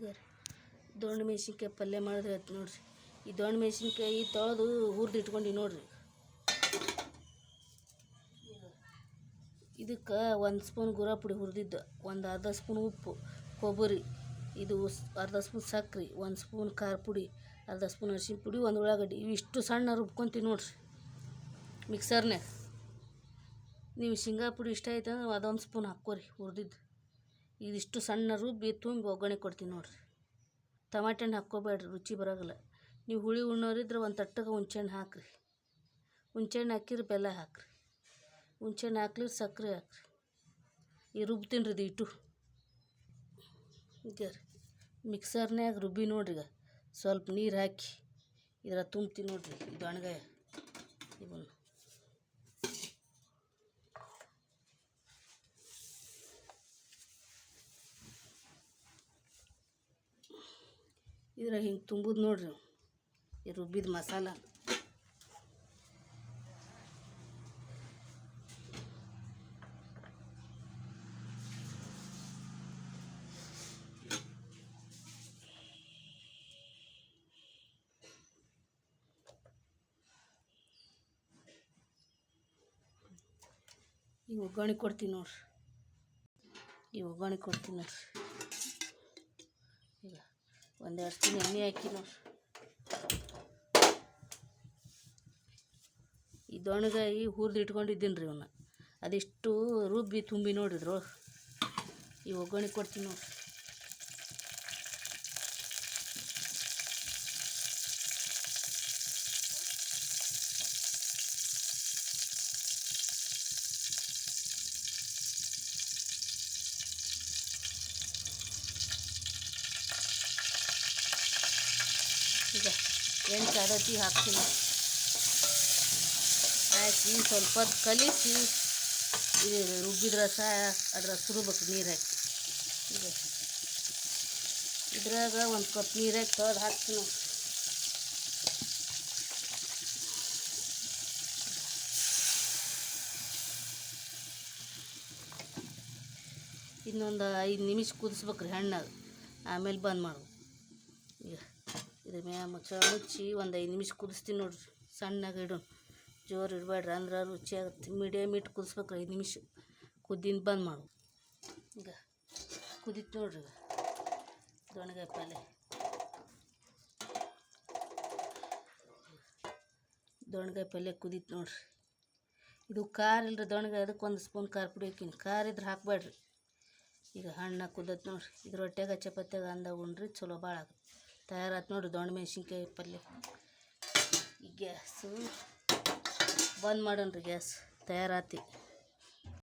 ಈಗ ದೊಣ್ಣೆ ಮೆಣಸಿನ್ಕಾಯಿ ಪಲ್ಯ ಮಾಡಿದ್ರೆ ಆಯ್ತು ನೋಡಿರಿ. ಈ ದೊಣ್ಣೆ ಮೆಣಸಿನ್ಕಾಯಿ ತೊಳೆದು ಹುರ್ದು ಇಟ್ಕೊಂಡು ನೋಡಿರಿ. ಇದಕ್ಕೆ ಒಂದು ಸ್ಪೂನ್ ಗುರ ಪುಡಿ ಹುರಿದಿದ್ದು, ಒಂದು ಅರ್ಧ ಸ್ಪೂನ್ ಉಪ್ಪು, ಕೊಬ್ಬರಿ, ಇದು ಅರ್ಧ ಸ್ಪೂನ್ ಸಕ್ಕರೆ ಒಂದು ಸ್ಪೂನ್ ಖಾರ ಪುಡಿ, ಅರ್ಧ ಸ್ಪೂನ್ ಅರಿಶಿನ ಪುಡಿ, ಒಂದು ಉಳ್ಳಾಗಡ್ಡಿ ಇವಿಷ್ಟು ಸಣ್ಣ ರುಬ್ಕೊಂತೀವಿ ನೋಡಿರಿ. ಮಿಕ್ಸರ್ನ್ಯಾಗ. ನೀವು ಶೇಂಗಾ ಪುಡಿ ಇಷ್ಟ ಆಯ್ತು ಅಂದ್ರೆ ಅದೊಂದು ಸ್ಪೂನ್ ಹಾಕ್ಕೋರಿ ಹುರಿದಿದ್ದು. ಇದಿಷ್ಟು ಸಣ್ಣ ರುಬ್ಬಿ ತುಂಬಿ ಒಗ್ಗರಣೆ ಕೊಡ್ತೀನಿ ನೋಡ್ರಿ. ಟಮಾಟೆ ಹಣ್ಣು ಹಾಕ್ಕೋಬೇಡ್ರಿ, ರುಚಿ ಬರೋಗಿಲ್ಲ ನೀವು ಹುಳಿ ಉಣ್ಣೋರಿದ್ರೆ ಒಂದು ತಟ್ಟಗೆ ಹುಣ್ಸೆಹಣ್ಣು ಹಾಕ್ರಿ. ಹುಣ್ಸೆಹಣ್ಣು ಹಾಕಿರಿ ಬೆಲ್ಲ ಹಾಕ್ರಿ. ಹುಣ್ಸೆಹಣ್ಣು ಹಾಕ್ಲಿ ಸಕ್ಕರೆ ಹಾಕ್ರಿ. ಈ ರುಬ್ತೀನಿ ರೀ ಇದು ಇಟ್ಟು ಈಗ ಮಿಕ್ಸರ್ನ್ಯಾಗ ರುಬ್ಬಿ ನೋಡ್ರಿ ಸ್ವಲ್ಪ ನೀರು ಹಾಕಿ ಇದ್ರ ತುಂಬ್ತೀನಿ ನೋಡ್ರಿ ಇದು ಅಣಗಾಯ. ಇವನು ಇದ್ರ ಹಿಂಗೆ ತುಂಬುದು ನೋಡ್ರಿ ಈ ರುಬ್ಬಿದ ಮಸಾಲ. ಈ ಒಗ್ಗರಣೆ ಕೊಡ್ತೀನಿ ನೋಡ್ರಿ. ಈ ಒಗ್ಗರಣೆ ಕೊಡ್ತೀನಿ ನೋಡ್ರಿ. ಒಂದೆರಡು ಸ್ಪೂನ್ ಎಣ್ಣೆ ಹಾಕಿ ನೋಡ್ರಿ ಈ ದೊಣಗಾಯಿ ಹುರಿದು ಇಟ್ಕೊಂಡಿದ್ದೀನಿ ರೀ ಇವನ್ನ. ಅದಿಷ್ಟು ರುಬ್ಬಿ ತುಂಬಿ ನೋಡಿದ್ರು. ಈ ಒಗ್ಗರಣೆ ಕೊಡ್ತೀನಿ ನೋಡ್ರಿ ಈಗ ಎಣ್ಣೆ ಕಾದತಿ ಹಾಕ್ತೀನಿ? ಹಾಕಿ ಸ್ವಲ್ಪ ಹೊತ್ತು ಕಲಿಸಿ ರುಬ್ಬಿದ ರಸ ಅದ್ರ ಸುರುಬೇಕು ನೀರು ಹಾಕಿ. ಇದ್ರಾಗ ಒಂದು ಕಪ್ ನೀರಾಗಿ ತೊಳೆದು ಹಾಕ್ತೀನಿ. ಇನ್ನೊಂದು ಐದು ನಿಮಿಷ ಕುದಿಸ್ಬೇಕು ರೀ ಹಣ್ಣಾಗ ಆಮೇಲೆ ಬಂದ್ ಮಾಡ್ಬೇಕು. ಈಗ. ಇದ್ರ ಮ್ಯಾಗ ಮುಚ್ಚ ಮುಚ್ಚಿ ಒಂದು ಐದು ನಿಮಿಷ ಕುದಿಸ್ತೀನಿ ನೋಡ್ರಿ. ಸಣ್ಣಗೆ ಇಡು. ಜೋರು ಇಡಬೇಡ್ರಿ ಅಂದ್ರೆ ರುಚಿ ಆಗುತ್ತೆ. ಮೀಡಿಯಮ್ ಇಟ್ಟು ಕುದಿಸ್ಬೇಕು ಐದು ನಿಮಿಷ. ಕುದ್ದಿನ ಬಂದ್ ಮಾಡು. ಈಗ ಕುದೀತು ನೋಡ್ರಿ ದೊಣಗಾಯಿ ಪಲ್ಯ ದೊಣಗಾಯಿ ಪಲ್ಯ ಕುದೀತು ನೋಡ್ರಿ. ಇದು ಖಾರ ಇಲ್ಲರಿ ದೊಣಗಾಯಿ ಅದಕ್ಕೆ ಒಂದು ಸ್ಪೂನ್ ಖಾರ ಪುಡಿ ಹಾಕಿನಿ. ಖಾರ ಇದ್ರೆ ಹಾಕ್ಬೇಡ್ರಿ ಈಗ ಹಣ್ಣ ಕುದತ್ ನೋಡ್ರಿ. ಇದ್ರ ರೊಟ್ಯಾಗ ಚಪಾತ್ಯಾಗ ಅಂದಾಗ ಉಣ್ರಿ ಚಲೋ ಭಾಳ ಆಗುತ್ತೆ. ತಯಾರಾತು ನೋಡಿ ದೊಣ್ಣೆ ಮೆಣಸಿನ್ಕಾಯಿ ಪಲ್ಯ ಈ ಗ್ಯಾಸು ಬಂದ್ ಮಾಡೋಣ್ರಿ ಗ್ಯಾಸ್ ತಯಾರಾತಿ.